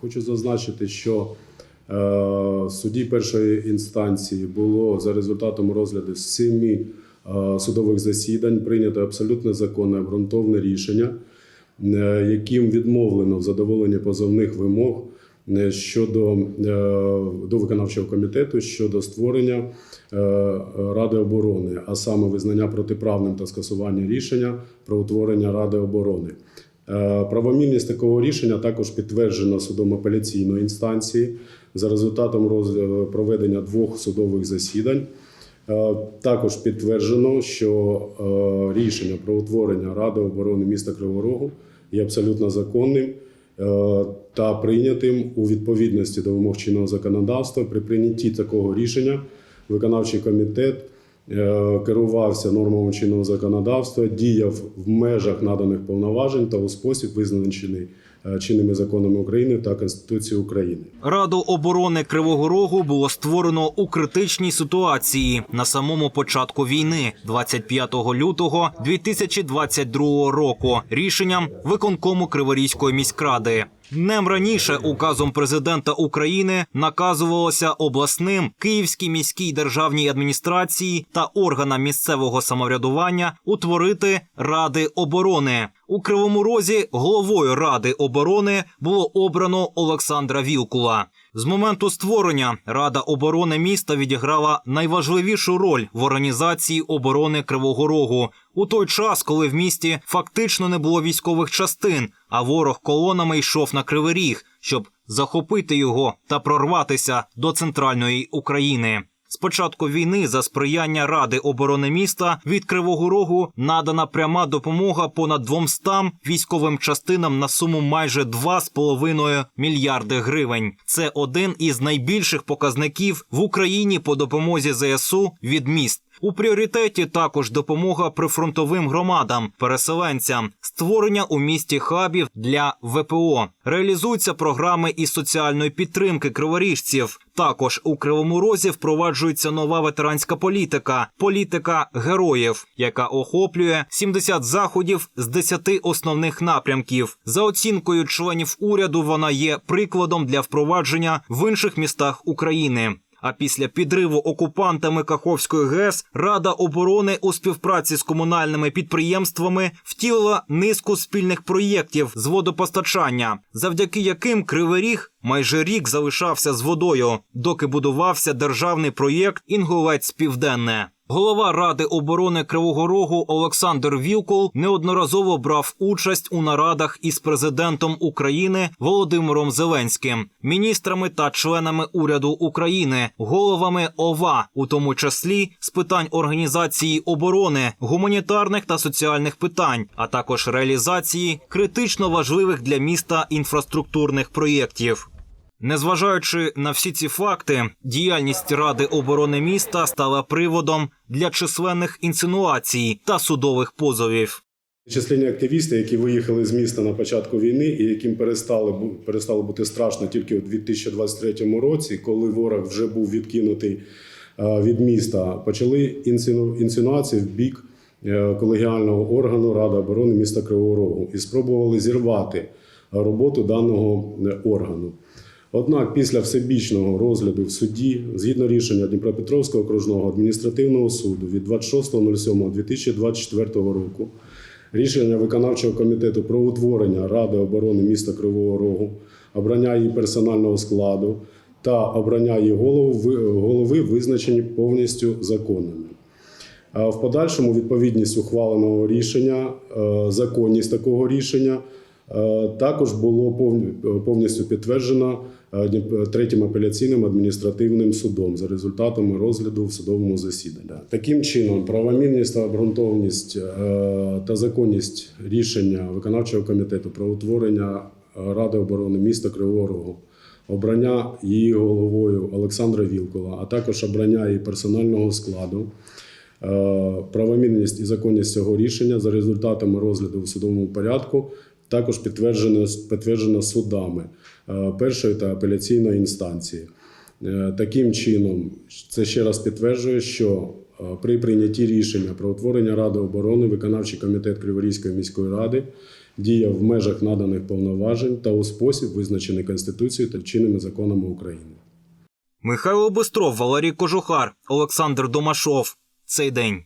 Хочу зазначити, що е, в суді першої інстанції було за результатом розгляду семи е, судових засідань прийнято абсолютно законне обґрунтовне рішення, е, яким відмовлено в задоволенні позовних вимог щодо до виконавчого комітету щодо створення Ради оборони, а саме визнання протиправним та скасування рішення про утворення Ради оборони. Е, Правомірність такого рішення також підтверджена судом апеляційної інстанції за результатом роз- проведення двох судових засідань. Е, Також підтверджено, що е, рішення про утворення Ради оборони міста Кривого Рогу є абсолютно законним е, та прийнятим у відповідності до вимог чинного законодавства. При прийнятті такого рішення виконавчий комітет е, керувався нормами чинного законодавства, діяв в межах наданих повноважень та у спосіб, визначений е, чинними законами України та Конституцією України. Раду оборони Кривого Рогу було створено у критичній ситуації на самому початку війни, 25 лютого 2022 року, рішенням виконкому Криворізької міськради. Днем раніше указом президента України наказувалося обласним Київській міській державній адміністрації та органам місцевого самоврядування утворити ради оборони. У Кривому Розі головою Ради оборони було обрано Олександра Вілкула. З моменту створення Рада оборони міста відіграла найважливішу роль в організації оборони Кривого Рогу у той час, коли в місті фактично не було військових частин, а ворог колонами йшов на Кривий Ріг, щоб захопити його та прорватися до центральної України. З початку війни за сприяння Ради оборони міста від Кривого Рогу надана пряма допомога понад 200 військовим частинам на суму майже 2,5 мільярди гривень. Це один із найбільших показників в Україні по допомозі ЗСУ від міст. У пріоритеті також допомога прифронтовим громадам, переселенцям, створення у місті хабів для ВПО. Реалізуються програми із соціальної підтримки криворіжців. Також у Кривому Розі впроваджується нова ветеранська політика політика героїв, яка охоплює 70 заходів з 10 основних напрямків. За оцінкою членів уряду, вона є прикладом для впровадження в інших містах України. А після підриву окупантами Каховської ГЕС Рада оборони у співпраці з комунальними підприємствами втілила низку спільних проєктів з водопостачання, завдяки яким Кривий Ріг майже рік залишався з водою, доки будувався державний проєкт Інгулець Південне. Голова Ради оборони Кривого Рогу Олександр Вілкул неодноразово брав участь у нарадах із президентом України Володимиром Зеленським, міністрами та членами уряду України, головами ОВА, у тому числі з питань організації оборони, гуманітарних та соціальних питань, а також реалізації критично важливих для міста інфраструктурних проєктів. Незважаючи на всі ці факти, діяльність Ради оборони міста стала приводом для численних інсинуацій та судових позовів. Численні активісти, які виїхали з міста на початку війни, і яким перестали бу- перестало бути страшно тільки у 2023 році, коли ворог вже був відкинутий е, від міста, почали інсину- інсинуації в бік е, колегіального органу Ради оборони міста Кривого Рогу і спробували зірвати роботу даного е, органу. Однак після всебічного розгляду в суді, згідно рішення Дніпропетровського окружного адміністративного суду від 26.07.2024 року, рішення виконавчого комітету про утворення Ради оборони міста Кривого Рогу, обрання її персонального складу та обрання її голови визначені повністю законними. В подальшому відповідність ухваленого рішення, е, законність такого рішення також було повні- повністю підтверджено е, третім апеляційним адміністративним судом за результатами розгляду в судовому засіданні. Таким чином, правомірність та обґрунтованість е, та законність рішення виконавчого комітету про утворення е, Ради оборони міста Кривого Рогу обрання її головою Олександра Вілкова, а також обрання її персонального складу. Е, Правомірність і законність цього рішення за результатами розгляду в судовому порядку також підтверджено, підтверджено судами е, першої та апеляційної інстанції. Е, Таким чином, це ще раз підтверджує, що е, при прийнятті рішення про утворення Ради оборони виконавчий комітет Криворізької міської ради діяв в межах наданих повноважень та у спосіб, визначений Конституцією та чинними законами України. Михайло Бистров, Валерій Кожухар, Олександр Домашов. Цей день.